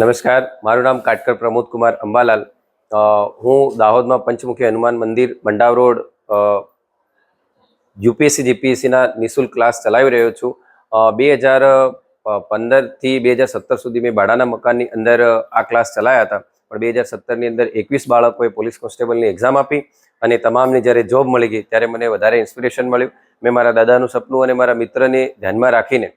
નમસ્કાર, મારું નામ કાટકર પ્રમોદ કુમાર અંબાલાલ. હું દાહોદમાં પંચમુખી હનુમાન મંદિર મંડાવ રોડ યુપીએસસી, જીપીએસસીના નિઃશુલ્ક ક્લાસ ચલાવી રહ્યો છું. બે હજાર પંદરથી બે હજાર સત્તર સુધી મેં ભાડાના મકાનની અંદર આ ક્લાસ ચલાવ્યા હતા. પણ બે હજાર સત્તરની અંદર એકવીસ બાળકોએ પોલીસ કોન્સ્ટેબલની એક્ઝામ આપી અને તમામને જ્યારે જોબ મળી ગઈ ત્યારે મને વધારે ઇન્સ્પિરેશન મળ્યું. મેં મારા દાદાનું સપનું અને મારા મિત્રને ધ્યાનમાં રાખીને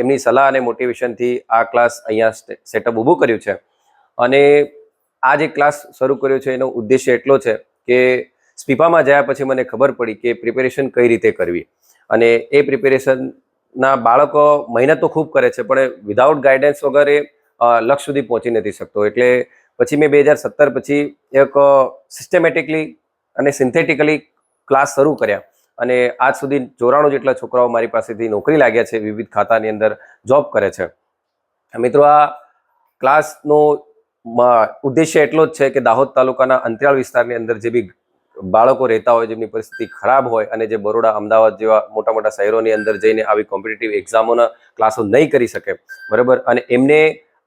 એમની સલાહ અને મોટિવેશનથી આ ક્લાસ અહીંયા સેટઅપ ઊભું કર્યું છે. અને આ જે ક્લાસ શરૂ કર્યો છે, એનો ઉદ્દેશ્ય એટલો છે કે સ્પીપામાં જયા પછી મને ખબર પડી કે પ્રિપેરેશન કઈ રીતે કરવી. અને એ પ્રિપેરેશનના બાળકો મહેનત તો ખૂબ કરે છે, પણ વિધાઉટ ગાઈડન્સ વગર એ લક્ષ સુધી પહોંચી નથી શકતો. એટલે પછી મેં બે હજાર સત્તર પછી એક સિસ્ટમેટિકલી અને સિન્થેટિકલી ક્લાસ શરૂ કર્યા. અને આજ સુધી ચોરાણું જેટલા છોકરાઓ મારી પાસેથી નોકરી લાગ્યા છે, વિવિધ ખાતાની અંદર જોબ કરે છે. મિત્રો, આ ક્લાસનો ઉદ્દેશ્ય એટલો જ છે કે દાહોદ તાલુકાના અંતરિયાળ વિસ્તારની અંદર જે બી બાળકો રહેતા હોય, જેમની પરિસ્થિતિ ખરાબ હોય અને જે બરોડા, અમદાવાદ જેવા મોટા મોટા શહેરોની અંદર જઈને આવી કોમ્પિટેટિવ એક્ઝામોના ક્લાસો નહીં કરી શકે. બરાબર? અને એમને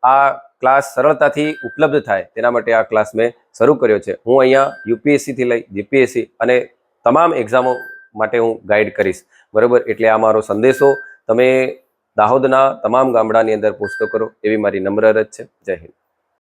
આ ક્લાસ સરળતાથી ઉપલબ્ધ થાય. તેના માટે આ ક્લાસ મેં શરૂ કર્યો છે. હું અહીંયા યુપીએસસીથી લઈ જીપીએસસી અને તમામ એક્ઝામો માટે હું ગાઈડ કરીશ. બરાબર? એટલે આ મારો સંદેશો. તમે દાહોદના તમામ ગામડાની અંદર પહોંચતો કરો, એવી મારી નમ્ર રજ છે. જય હિન્દ.